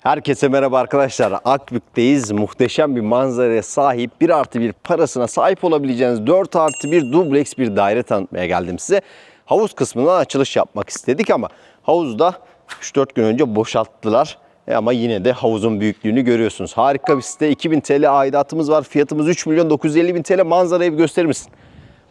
Herkese merhaba arkadaşlar. Akbük'teyiz. Muhteşem bir manzaraya sahip, bir artı bir parasına sahip olabileceğiniz 4 artı bir dubleks bir daire tanıtmaya geldim size. Havuz kısmından açılış yapmak istedik ama havuzda 3-4 gün önce boşalttılar. E ama yine de havuzun büyüklüğünü görüyorsunuz. Harika bir site. 2000 TL aidatımız var. Fiyatımız 3 milyon 950 bin TL. Manzarayı bir gösterir misin?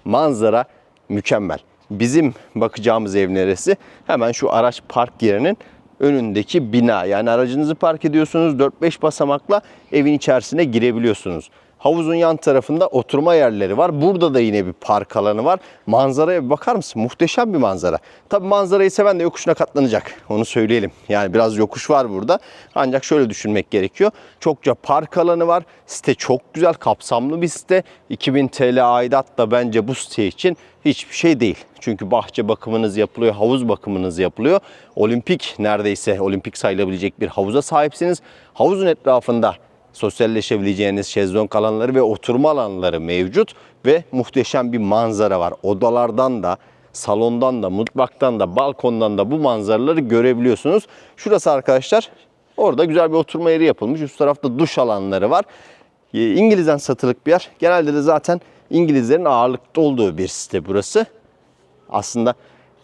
Manzara mükemmel. Bizim bakacağımız ev neresi? Hemen şu araç park yerinin önündeki bina. Yani aracınızı park ediyorsunuz 4-5 basamakla evin içerisine girebiliyorsunuz. Havuzun yan tarafında oturma yerleri var. Burada da yine bir park alanı var. Manzaraya bir bakar mısın? Muhteşem bir manzara. Tabi manzarayı seven de yokuşuna katlanacak. Onu söyleyelim. Yani biraz yokuş var burada. Ancak şöyle düşünmek gerekiyor. Çokça park alanı var. Site çok güzel, kapsamlı bir site. 2000 TL aidat da bence bu site için hiçbir şey değil. Çünkü bahçe bakımınız yapılıyor, havuz bakımınız yapılıyor. Olimpik neredeyse olimpik sayılabilecek bir havuza sahipsiniz. Havuzun etrafında sosyalleşebileceğiniz şezlong alanları ve oturma alanları mevcut ve muhteşem bir manzara var. Odalardan da salondan da, mutfaktan da, balkondan da bu manzaraları görebiliyorsunuz. Şurası arkadaşlar orada güzel bir oturma yeri yapılmış. Üst tarafta duş alanları var. E, İngiliz'den satılık bir yer. Genelde de zaten İngilizlerin ağırlıkta olduğu bir site burası. Aslında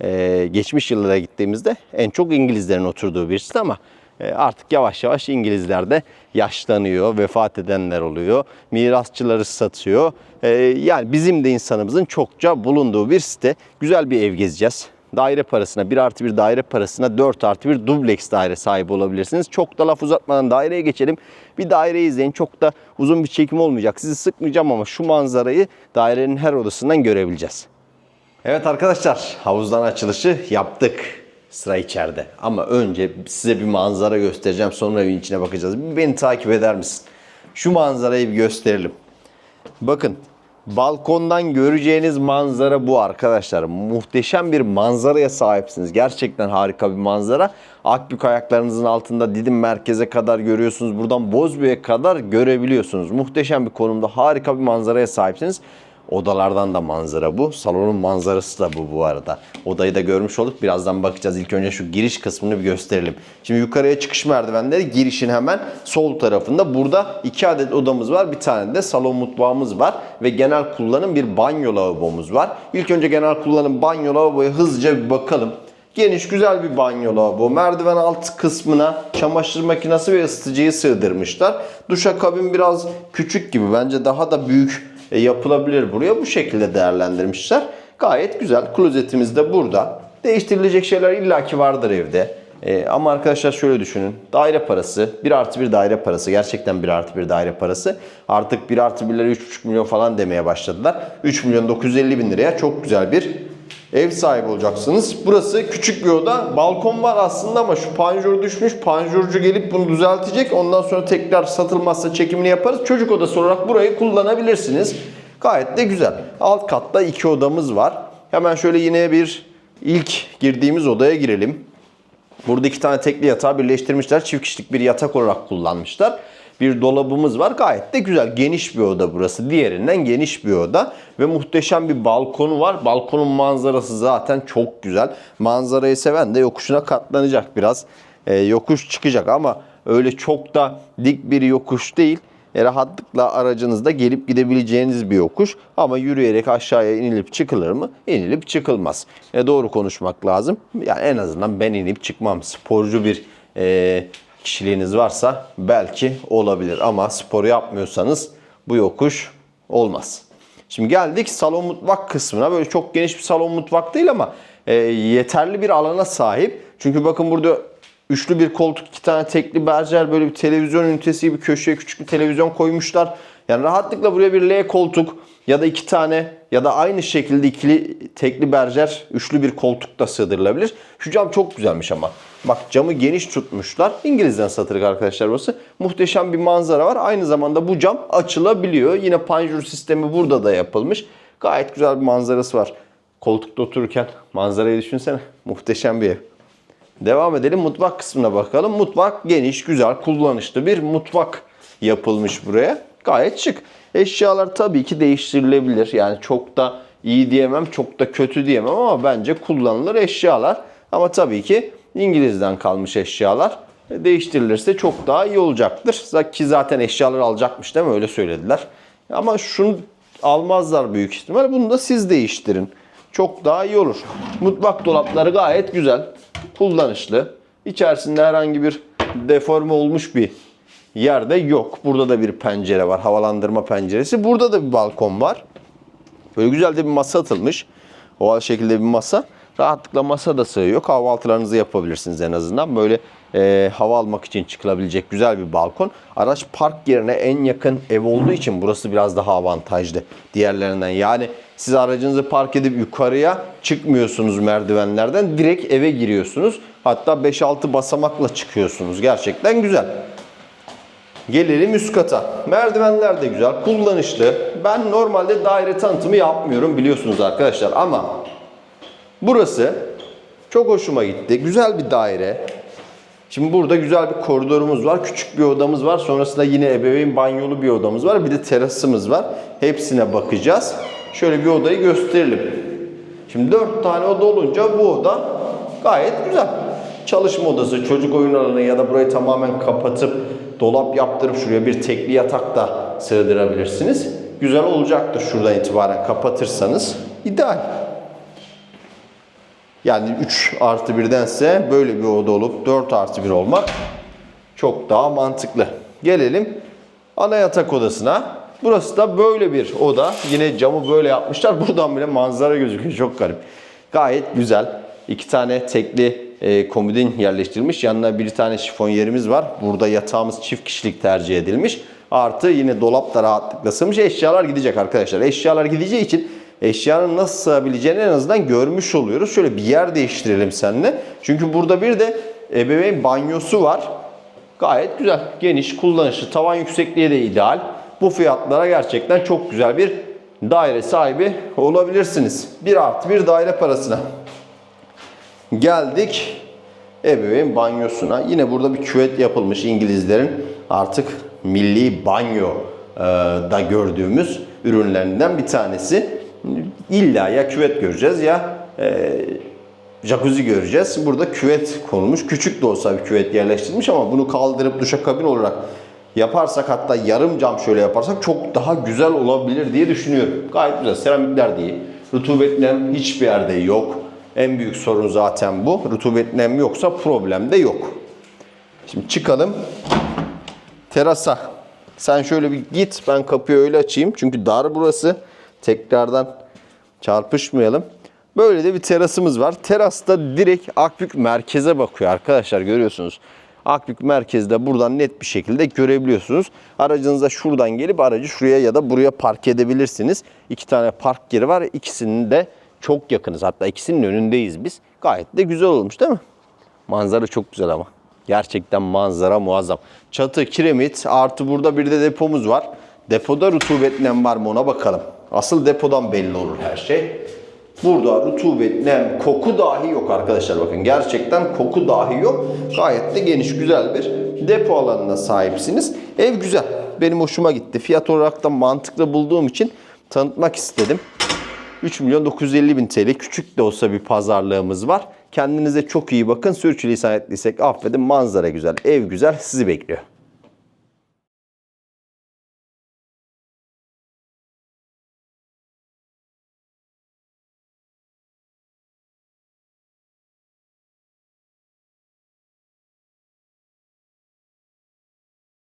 e, geçmiş yıllara gittiğimizde en çok İngilizlerin oturduğu bir site ama artık yavaş yavaş İngilizler de yaşlanıyor, vefat edenler oluyor, mirasçıları satıyor. E, yani bizim de insanımızın çokça bulunduğu bir site. Güzel bir ev gezeceğiz. Daire parasına, 1 artı 1 daire parasına 4 artı 1 dubleks daire sahibi olabilirsiniz. Çok da laf uzatmadan daireye geçelim. Bir daireyi izleyin. Çok da uzun bir çekim olmayacak. Sizi sıkmayacağım ama şu manzarayı dairenin her odasından görebileceğiz. Evet arkadaşlar havuzdan açılışı yaptık. Sıra içeride. Ama önce size bir manzara göstereceğim. Sonra evin içine bakacağız. Beni takip eder misin? Şu manzarayı bir gösterelim. Bakın balkondan göreceğiniz manzara bu arkadaşlar. Muhteşem bir manzaraya sahipsiniz. Gerçekten harika bir manzara. Akbük ayaklarınızın altında Didim merkeze kadar görüyorsunuz. Buradan Bozbüyük'e kadar görebiliyorsunuz. Muhteşem bir konumda harika bir manzaraya sahipsiniz. Odalardan da manzara bu. Salonun manzarası da bu bu arada. Odayı da görmüş olduk. Birazdan bakacağız. İlk önce şu giriş kısmını bir gösterelim. Şimdi yukarıya çıkış merdivenleri girişin hemen sol tarafında. Burada iki adet odamız var. Bir tane de salon mutfağımız var. Ve genel kullanım bir banyo lavabomuz var. İlk önce genel kullanım banyo lavaboya hızlıca bir bakalım. Geniş güzel bir banyo lavabo. Merdiven alt kısmına çamaşır makinesi ve ısıtıcıyı sığdırmışlar. Duşakabin biraz küçük gibi. Bence daha da büyük yapılabilir buraya. Bu şekilde değerlendirmişler. Gayet güzel. Klozetimiz de burada. Değiştirilecek şeyler illaki vardır evde. E, ama arkadaşlar şöyle düşünün. Daire parası, 1 artı 1 daire parası. Gerçekten 1 artı 1 daire parası. Artık 1 artı 1'lere 3,5 milyon falan demeye başladılar. 3 milyon 950 bin liraya çok güzel bir ev sahibi olacaksınız. Burası küçük bir oda. Balkon var aslında ama şu panjur düşmüş. Panjurcu gelip bunu düzeltecek. Ondan sonra tekrar satılmazsa çekimini yaparız. Çocuk odası olarak burayı kullanabilirsiniz. Gayet de güzel. Alt katta iki odamız var. Hemen şöyle yine bir ilk girdiğimiz odaya girelim. Burada iki tane tekli yatağı birleştirmişler. Çift kişilik bir yatak olarak kullanmışlar. Bir dolabımız var. Gayet de güzel. Geniş bir oda burası. Diğerinden geniş bir oda. Ve muhteşem bir balkonu var. Balkonun manzarası zaten çok güzel. Manzarayı seven de yokuşuna katlanacak biraz. Ee, yokuş çıkacak ama öyle çok da dik bir yokuş değil. E, rahatlıkla aracınızda gelip gidebileceğiniz bir yokuş. Ama yürüyerek aşağıya inilip çıkılır mı? İnilip çıkılmaz. E, doğru konuşmak lazım. Yani en azından ben inip çıkmam. Sporcu bir e, kişiliğiniz varsa belki olabilir. Ama sporu yapmıyorsanız bu yokuş olmaz. Şimdi geldik salon mutfak kısmına. Böyle çok geniş bir salon mutfak değil ama e, yeterli bir alana sahip. Çünkü bakın burada Üçlü bir koltuk, iki tane tekli berjer, böyle bir televizyon ünitesi gibi köşeye küçük bir televizyon koymuşlar. Yani rahatlıkla buraya bir L koltuk ya da iki tane ya da aynı şekilde ikili tekli berjer, üçlü bir koltuk da sığdırılabilir. Şu cam çok güzelmiş ama. Bak camı geniş tutmuşlar. İngiliz'den satırık arkadaşlar burası. Muhteşem bir manzara var. Aynı zamanda bu cam açılabiliyor. Yine panjur sistemi burada da yapılmış. Gayet güzel bir manzarası var. Koltukta otururken manzarayı düşünsene. Muhteşem bir ev. Devam edelim mutfak kısmına bakalım. Mutfak geniş, güzel, kullanışlı bir mutfak yapılmış buraya. Gayet şık. Eşyalar tabii ki değiştirilebilir. Yani çok da iyi diyemem, çok da kötü diyemem ama bence kullanılır eşyalar. Ama tabii ki İngiliz'den kalmış eşyalar. değiştirilirse çok daha iyi olacaktır. Ki zaten eşyaları alacakmış değil mi? Öyle söylediler. Ama şunu almazlar büyük ihtimal. Bunu da siz değiştirin. Çok daha iyi olur. Mutfak dolapları gayet güzel. Kullanışlı. İçerisinde herhangi bir deforme olmuş bir yerde yok. Burada da bir pencere var. Havalandırma penceresi. Burada da bir balkon var. Böyle güzel de bir masa atılmış. Oval şekilde bir masa. Rahatlıkla masa da sığıyor. Kahvaltılarınızı yapabilirsiniz en azından. Böyle e, hava almak için çıkılabilecek güzel bir balkon. Araç park yerine en yakın ev olduğu için burası biraz daha avantajlı diğerlerinden. Yani siz aracınızı park edip yukarıya çıkmıyorsunuz merdivenlerden. Direkt eve giriyorsunuz. Hatta 5-6 basamakla çıkıyorsunuz. Gerçekten güzel. Gelelim üst kata. Merdivenler de güzel, kullanışlı. Ben normalde daire tanıtımı yapmıyorum biliyorsunuz arkadaşlar ama burası çok hoşuma gitti. Güzel bir daire. Şimdi burada güzel bir koridorumuz var. Küçük bir odamız var. Sonrasında yine ebeveyn banyolu bir odamız var. Bir de terasımız var. Hepsine bakacağız. Şöyle bir odayı gösterelim. Şimdi 4 tane oda olunca bu oda gayet güzel. Çalışma odası, çocuk oyun alanı ya da burayı tamamen kapatıp dolap yaptırıp şuraya bir tekli yatak da sığdırabilirsiniz. Güzel olacaktır şuradan itibaren kapatırsanız. ideal. Yani 3 artı 1'dense böyle bir oda olup 4 artı 1 olmak çok daha mantıklı. Gelelim ana yatak odasına. Burası da böyle bir oda. Yine camı böyle yapmışlar. Buradan bile manzara gözüküyor. Çok garip. Gayet güzel. İki tane tekli e, komodin yerleştirilmiş. Yanına bir tane şifon yerimiz var. Burada yatağımız çift kişilik tercih edilmiş. Artı yine dolap da rahatlıkla sığmış. Eşyalar gidecek arkadaşlar. Eşyalar gideceği için eşyanın nasıl sığabileceğini en azından görmüş oluyoruz. Şöyle bir yer değiştirelim seninle. Çünkü burada bir de ebeveyn banyosu var. Gayet güzel, geniş, kullanışlı, tavan yüksekliği de ideal. Bu fiyatlara gerçekten çok güzel bir daire sahibi olabilirsiniz. 1 artı 1 daire parasına. Geldik ebeveyn banyosuna. Yine burada bir küvet yapılmış İngilizlerin artık milli banyo e, da gördüğümüz ürünlerinden bir tanesi. İlla ya küvet göreceğiz ya e, jacuzzi göreceğiz. Burada küvet konulmuş. Küçük de olsa bir küvet yerleştirilmiş ama bunu kaldırıp duşakabin olarak yaparsak hatta yarım cam şöyle yaparsak çok daha güzel olabilir diye düşünüyorum. Gayet güzel. Seramikler değil. Rutubet nem hiçbir yerde yok. En büyük sorun zaten bu. Rutubet nem yoksa problem de yok. Şimdi çıkalım. Terasa. Sen şöyle bir git. Ben kapıyı öyle açayım. Çünkü dar burası. Tekrardan çarpışmayalım. Böyle de bir terasımız var. Terasta direkt Akbük merkeze bakıyor arkadaşlar görüyorsunuz. Akbük merkezde buradan net bir şekilde görebiliyorsunuz. Aracınıza şuradan gelip aracı şuraya ya da buraya park edebilirsiniz. İki tane park yeri var. İkisinin de çok yakınız. Hatta ikisinin önündeyiz biz. Gayet de güzel olmuş değil mi? Manzara çok güzel ama. Gerçekten manzara muazzam. Çatı, kiremit artı burada bir de depomuz var. Depoda rutubet nem var mı ona bakalım. Asıl depodan belli olur her şey. Burada rutubet, nem, koku dahi yok arkadaşlar bakın. Gerçekten koku dahi yok. Gayet de geniş, güzel bir depo alanına sahipsiniz. Ev güzel. Benim hoşuma gitti. Fiyat olarak da mantıklı bulduğum için tanıtmak istedim. 3 milyon 950 bin TL küçük de olsa bir pazarlığımız var. Kendinize çok iyi bakın. Sürçülisan ettiysek affedin. Manzara güzel, ev güzel sizi bekliyor.